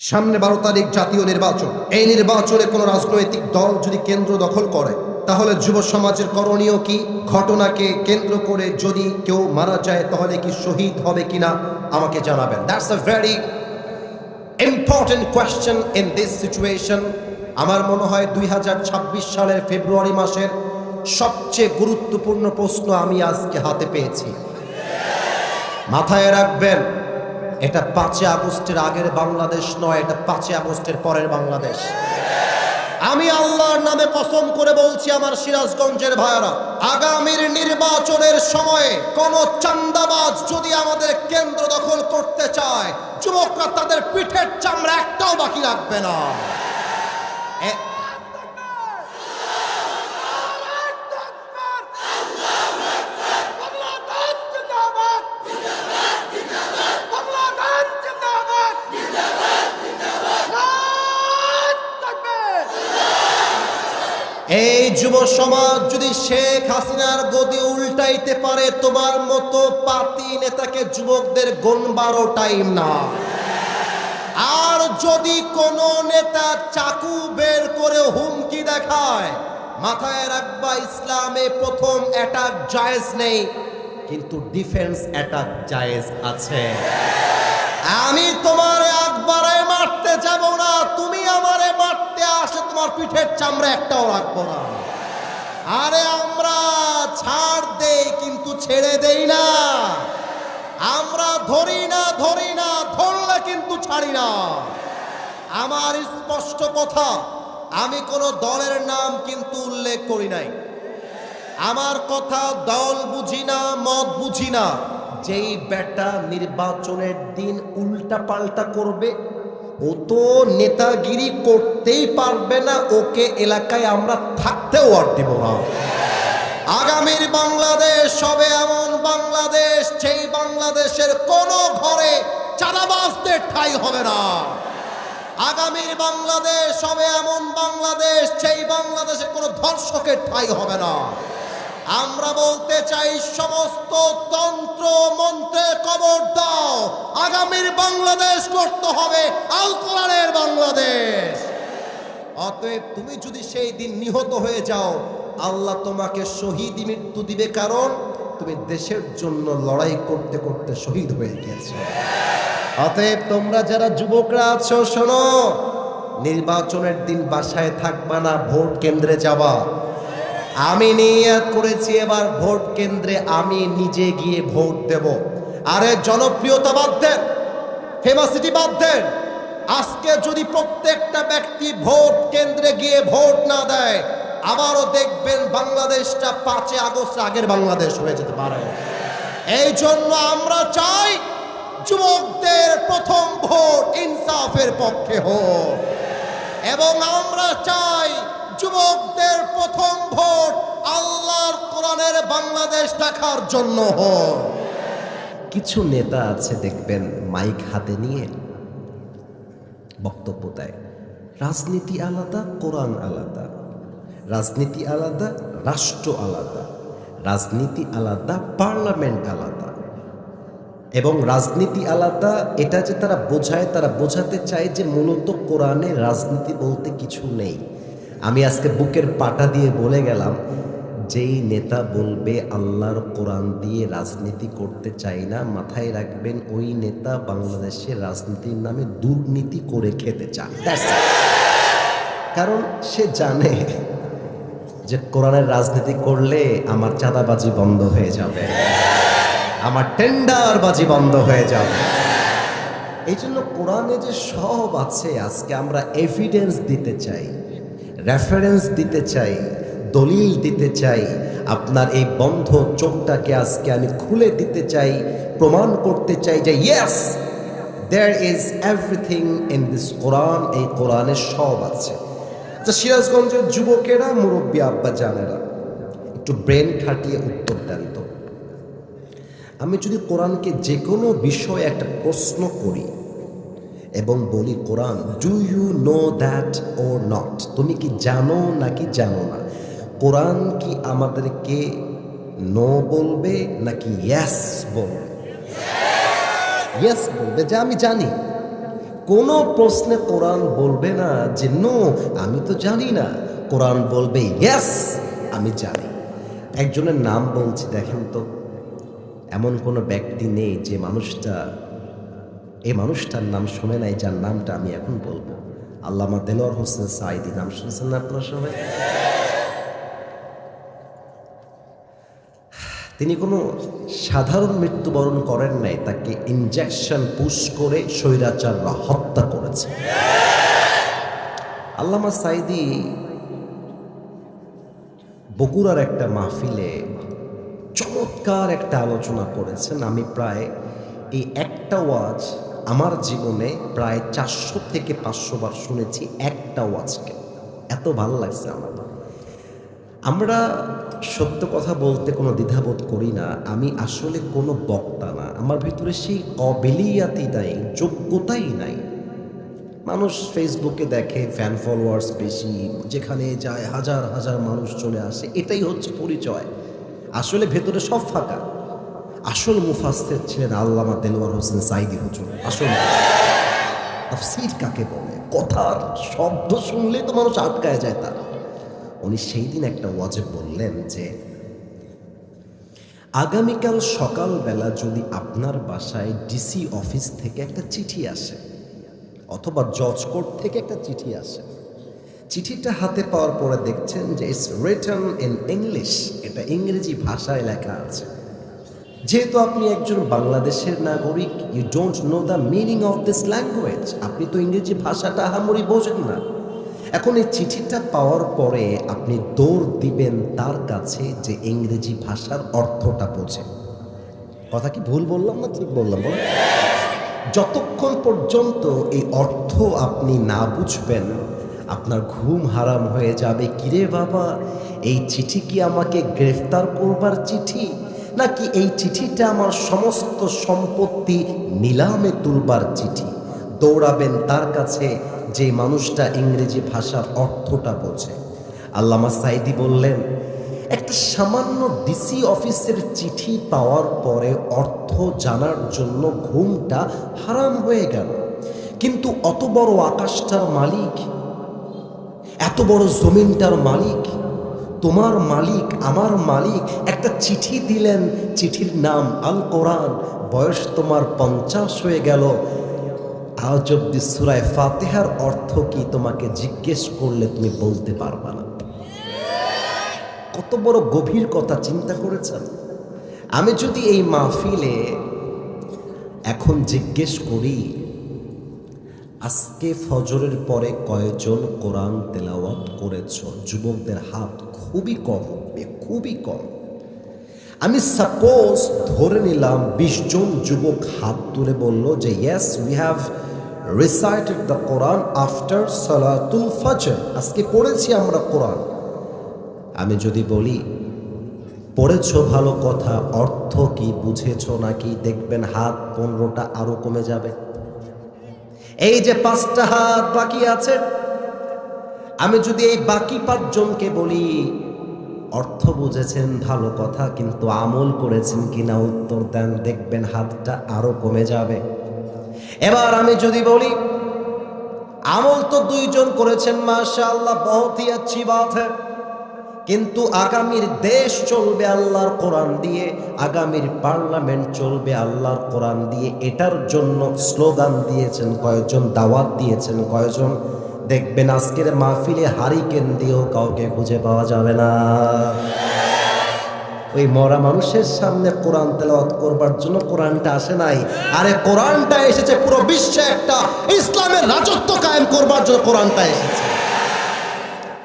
সামনে বারো তারিখ জাতীয় নির্বাচন। এই নির্বাচনে কোনো রাজনৈতিক দল যদি কেন্দ্র দখল করে, তাহলে যুব সমাজের করণীয় কি? ঘটনাকে কেন্দ্র করে যদি কেউ মারা যায়, তাহলে কি শহীদ হবে কিনা? আমাকে জানাবেন। That's a very important question in this situation আমার মনে হয় দুই হাজার ছাব্বিশ সালের ফেব্রুয়ারি মাসের সবচেয়ে গুরুত্বপূর্ণ প্রশ্ন আমি আজকে হাতে পেয়েছি। মাথায় রাখবেন এটা পাঁচই আগস্টের আগের বাংলাদেশ নয়, এটা পাঁচই আগস্টের পরের বাংলাদেশ। আমি আল্লাহর নামে কসম করে বলছি আমার সিরাজগঞ্জের ভাইয়ারা, আগামীর নির্বাচনের সময়ে কোন চান্দাবাজ যদি আমাদের কেন্দ্র দখল করতে চায়, যুবকরা তাদের পিঠের চামড়া একটাও বাকি রাখবে না এ- এই যুব সমাজ, যদি শেখ হাসিনার গদি উল্টাইতে পারে, তোমার মতো পাতি নেতাকে যুবকদের গনবারও টাইম না। আর যদি কোন নেতা চাকু বের করে হুমকি দেখায়, মাথায় রাখবা ইসলামে প্রথম অ্যাটাক জায়েজ নেই, কিন্তু ডিফেন্স অ্যাটাক জায়েজ আছে। আমি তোমার মারতে যাব না, তুমি আমারে মারতে আসে, তোমার পিঠের চামড়া একটাও রাখব না। আরে আমরা ছাড় দেই, কিন্তু ছেড়ে দেই না। আমরা ধরি না ধরি না, ধরলে কিন্তু ছাড়ি না। আমার স্পষ্ট কথা, আমি কোনো দলের নাম কিন্তু উল্লেখ করি নাই। আমার কথা দল বুঝি না, মত বুঝি না। যেই বেটা নির্বাচনের দিন উল্টা পাল্টা করবে ও তো নেতাগিরি করতেই পারবে না, ওকে এলাকায় আমরা থাকতেও আর দিব না। আগামীর বাংলাদেশ সবে এমন বাংলাদেশ, সেই বাংলাদেশের কোনো ঘরে চাঁদাবাজদের ঠাই হবে না। আগামীর বাংলাদেশ সবে এমন বাংলাদেশ, সেই বাংলাদেশে কোনো ধর্ষকের ঠাই হবে না। আমরা বলতে চাই সমস্ত তন্ত্র, মন্ত্রে কবর দাও। আগামীর বাংলাদেশ করতে হবে আল বাংলাদেশ। অতএব তুমি যদি সেই দিন নিহত হয়ে যাও, আল্লাহ তোমাকে শহীদ মৃত্যু দিবে কারণ তুমি দেশের জন্য লড়াই করতে করতে শহীদ হয়ে গেছো অতএব তোমরা যারা যুবকরা আছো, শোনো, নির্বাচনের দিন বাসায় থাকবা না, ভোট কেন্দ্রে যাবা। আমি নিয়াত করেছি এবার ভোট কেন্দ্রে আমি নিজে গিয়ে ভোট দেব। আরে জনপ্রিয়তা বাদ দেন ফেমাসিটি বাদ দেন। আজকে যদি প্রত্যেকটা ব্যক্তি ভোট কেন্দ্রে গিয়ে ভোট না দেয়, আবারও দেখবেন বাংলাদেশটা পাঁচে আগস্ট আগের বাংলাদেশ হয়ে যেতে পারে। এই জন্য আমরা চাই যুবকদের প্রথম ভোট ইনসাফের পক্ষে হোক। এবং আমরা চাই যুবকদের প্রথম ভোট আল্লাহর কোরআনের বাংলাদেশ দেখার জন্য হোক কিছু নেতা আছে দেখবেন মাইক হাতে নিয়ে বক্তব্য দেয়। রাজনীতি আলাদা, কোরআন আলাদা। রাজনীতি আলাদা, রাষ্ট্র আলাদা। রাজনীতি আলাদা, পার্লামেন্ট আলাদা। এবং রাজনীতি আলাদা, এটা যে তারা বোঝায়, তারা বোঝাতে চায় যে মূলত কোরআনে রাজনীতি বলতে কিছু নেই। আমি আজকে বুকের পাটা দিয়ে বলে গেলাম, যেই নেতা বলবে আল্লাহর কোরআন দিয়ে রাজনীতি করতে চাই না, মাথায় রাখবেন ওই নেতা বাংলাদেশের রাজনীতির নামে দুর্নীতি করে খেতে চান কারণ সে জানে যে কোরআনের রাজনীতি করলে আমার চাঁদাবাজি বন্ধ হয়ে যাবে, আমার টেন্ডার টেন্ডারবাজি বন্ধ হয়ে যাবে। এই জন্য কোরআনে যে সব আছে, আজকে আমরা এভিডেন্স দিতে চাই। রেফারেন্স দিতে চাই, দলিল দিতে চাই, আপনার এই বন্ধ চোখটাকে আজকে আমি খুলে দিতে চাই, প্রমাণ করতে চাই যে yes there is everything in this Quran এই কোরআনে সব আছে। আচ্ছা সিরাজগঞ্জের যুবকেরা, মুরব্বী আব্বা জানেরা, একটু ব্রেন খাটিয়ে উত্তর দেন তো। আমি যদি কোরআনকে যে কোনো বিষয়ে একটা প্রশ্ন করি এবং বলি Quran do you know that or not তুমি কি জানো নাকি জানো না? কোরআন কি আমাদেরকে নো বলবে নাকি ইয়াস বলবে? ইয়েস বলবে যে আমি জানি। কোনো প্রশ্নে কোরআন বলবে না যে নো আমি তো জানি না। কোরআন বলবে ইয়েস আমি জানি। একজনের নাম বলছি, দেখেন তো। এমন কোনো ব্যক্তি নেই যে মানুষটা এই মানুষটার নাম শুনে নাই, যার নামটা আমি এখন বলব। আল্লামা দেলোয়ার হোসেন সাইদি নাম শুনছেন না আপনারা সবাই? তিনি কোনো সাধারণ মৃত্যুবরণ করেন নাই, তাকে ইনজেকশন পুশ করে স্বৈরাচাররা হত্যা করেছে। আল্লামা সাইদি বগুড়ার একটা মাহফিলে চমৎকার একটা আলোচনা করেছেন। আমি প্রায় এই একটা ওয়াজ আমার জীবনে প্রায় চারশো থেকে পাঁচশো বার শুনেছি একটা ওয়াজকে এত ভালো লাগছে আমার। আমরা সত্য কথা বলতে কোনো দ্বিধাবোধ করি না, আমি আসলে কোনো বক্তা না। আমার ভিতরে সেই কবেলিয়াতি নাই, যোগ্যতাই নাই। মানুষ ফেসবুকে দেখে ফ্যান ফলোয়ার্স বেশি, যেখানে যায় হাজার হাজার মানুষ চলে আসে, এটাই হচ্ছে পরিচয়। আসলে ভেতরে সব ফাঁকা। আসল মুফাস্তের ছিলেন আল্লামা দেলোয়ার হোসেন সাইদি হুজুর। আসল তাফসির কাকে বলে? কথার শব্দ শুনলেই তো মানুষ আটকায় যায় তার। উনি সেই দিন একটা ওয়াজে বললেন যে, আগামীকাল সকালবেলা যদি আপনার বাসায় ডিসি অফিস থেকে একটা চিঠি আসে, অথবা জজ কোর্ট থেকে একটা চিঠি আসে, চিঠিটা হাতে পাওয়ার পরে দেখছেন যে ইটস রিটার্ন ইন ইংলিশ এটা ইংরেজি ভাষায় লেখা আছে। যেহেতু আপনি একজন বাংলাদেশের নাগরিক you don't know the meaning of this language আপনি তো ইংরেজি ভাষাটা আহামরি বোঝেন না। এখন এই চিঠিটা পাওয়ার পরে আপনি দৌড় দিবেন তার কাছে যে ইংরেজি ভাষার অর্থটা বোঝে। কথা কি ভুল বললাম না ঠিক বললাম? বল যতক্ষণ পর্যন্ত এই অর্থ আপনি না বুঝবেন, আপনার ঘুম হারাম হয়ে যাবে। কিরে বাবা, এই চিঠি কি আমাকে গ্রেফতার করবার চিঠি? নাকি এই চিঠিটা আমার সমস্ত সম্পত্তি নিলামে তুলবার চিঠি? দৌড়াবেন তার কাছে যে মানুষটা ইংরেজি ভাষার অর্থটা বোঝে। আল্লামা সাইদি বললেন, একটা সামান্য ডিসি অফিসের চিঠি পাওয়ার পরে অর্থ জানার জন্য ঘুমটা হারাম হয়ে গেল। কিন্তু অত বড় আকাশটার মালিক, এত বড় জমিনটার মালিক তোমার মালিক, আমার মালিক একটা চিঠি দিলেন। চিঠির নাম আল কোরআন। বয়স তোমার পঞ্চাশ হয়ে গেল। আজ অব্দি সুরায় ফাতেহার অর্থ কি তোমাকে জিজ্ঞেস করলে তুমি বলতে পারবা না? কত বড় গভীর কথা চিন্তা করেছেন। আমি যদি এই মাহফিলে এখন জিজ্ঞেস করি, আজকে ফজরের পরে কয়জন কোরআন তেলাওয়াত করেছ? যুবকদের হাত খুবই কম খুবই কম। আমি সাপোজ ধরে নিলাম বিশ জন যুবক হাত তুলে বলল যে yes we have recited the Quran after সালাতুল ফজর আজকে পড়েছি আমরা কোরআন আমি যদি বলি, পড়েছ ভালো কথা, অর্থ কি, বুঝেছ নাকি, দেখবেন হাত পনেরোটা আরও কমে যাবে। এই যে পাঁচটা হাত বাকি আছে, আমি যদি এই বাকি পাঁচজনকে বলি অর্থ বুঝেছেন, ভালো কথা, কিন্তু আমল করেছেন কিনা উত্তর দেন, দেখবেন হাতটা আরও কমে যাবে। এবার আমি যদি বলি, আমল তো দুইজন করেছেন মাশা আল্লাহ বহুত হি আচ্ছি বাত কিন্তু আগামীর দেশ চলবে আল্লাহর কোরআন দিয়ে, আগামীর পার্লামেন্ট চলবে আল্লাহর কোরআন দিয়ে, এটার জন্য স্লোগান দিয়েছেন কয়েকজন দাওয়াত দিয়েছেন কয়েকজন দেখবেন আজকের মাহফিলে হারিকেন দিয়েও কাউকে খুঁজে পাওয়া যাবে না। ওই মরা মানুষের সামনে কোরআন তেলাওয়াত করবার জন্য কোরআনটা আসে নাই। আরে কোরআনটা এসেছে পুরো বিশ্বে একটা ইসলামের রাজত্ব কায়েম করবার জন্য কোরআনটা এসেছে।